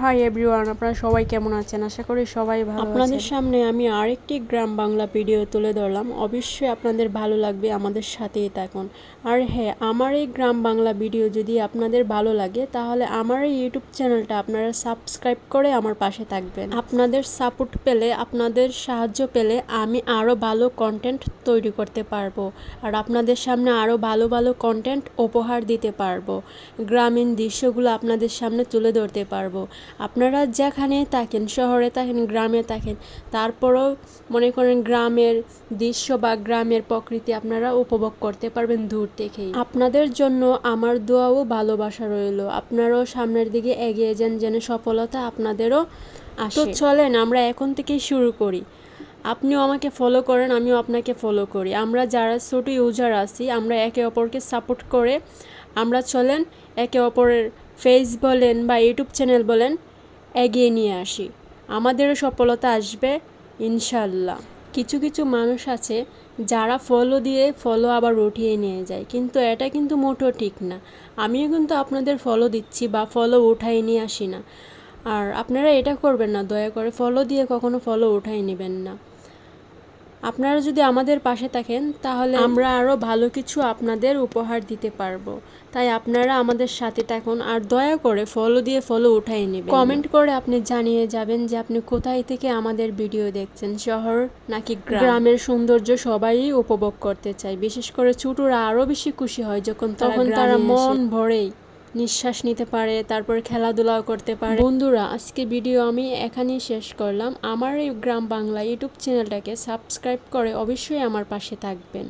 Hi everyone আপনারা সবাই কেমন আছেন? আশা করি সবাই ভালো আপনাদের সামনে আমি আরেকটি গ্রাম বাংলা ভিডিও তুলে ধরলাম। অবশ্যই আপনাদের ভালো লাগবে, আমাদের সাথেই থাকুন। আর হ্যাঁ আমার এই গ্রাম বাংলা ভিডিও যদি আপনাদের ভালো লাগে, তাহলে আমার এই ইউটিউব চ্যানেলটা আপনারা সাবস্ক্রাইব করে আমার পাশে থাকবেন। আপনাদের সাপোর্ট পেলে, আপনাদের সাহায্য পেলে আমি আরও ভালো কন্টেন্ট তৈরি করতে পারব। আর আপনাদের সামনে আরও ভালো ভালো কন্টেন্ট উপহার দিতে পারব। গ্রামীণ দৃশ্যগুলো আপনাদের সামনে তুলে ধরতে পারব। আপনারা যেখানে থাকেন, শহরে থাকেন, গ্রামে থাকেন, তারপরেও মনে করেন গ্রামের দৃশ্য বা গ্রামের প্রকৃতি আপনারা উপভোগ করতে পারবেন দূর থেকেই। আপনাদের জন্য আমার দোয়া ও ভালোবাসা রইল। আপনারাও সামনের দিকে এগিয়ে যান যেন সফলতা আপনাদেরও আসে। চলেন আমরা এখন থেকেই শুরু করি। আপনিও আমাকে ফলো করেন, আমিও আপনাকে ফলো করি। আমরা যারা ছোটো ইউজার আছি, আমরা একে অপরকে সাপোর্ট করে আমরা চলেন একে অপরের ফেস বলেন বা ইউটিউব চ্যানেল বলেন, এগিয়ে নিয়ে আসি। আমাদেরও সফলতা আসবে ইনশাল্লাহ কিছু কিছু মানুষ আছে যারা ফলো দিয়ে ফলো আবার উঠিয়ে নিয়ে যায়, কিন্তু এটা কিন্তু মোটেও ঠিক না। আমিও কিন্তু আপনাদের ফলো দিচ্ছি বা ফলো উঠাই নিয়ে আসি না। আর আপনারা এটা করবেন না, দয়া করে ফলো দিয়ে কখনো ফলো উঠাই নেবেন না। আপনারা যদি আমাদের পাশে থাকেন তাহলে আমরা আরও ভালো কিছু আপনাদের উপহার দিতে পারব। তাই আপনারা আমাদের সাথে থাকুন আর দয়া করে ফলো দিয়ে ফলো উঠাই নেবেন। কমেন্ট করে আপনি জানিয়ে যাবেন যে আপনি কোথায় থেকে আমাদের ভিডিও দেখছেন। শহর নাকি গ্রামের সৌন্দর্য সবাই উপভোগ করতে চায়। বিশেষ করে ছোটরা আরও বেশি খুশি হয় যখন তখন তারা মন ভরেই নিঃশ্বাস নিতে পারে, তারপর খেলাধুলাও করতে পারে। বন্ধুরা, আজকে ভিডিও আমি এখানেই শেষ করলাম। আমার এই গ্রাম বাংলা ইউটিউব চ্যানেলটাকে সাবস্ক্রাইব করে অবশ্যই আমার পাশে থাকবেন।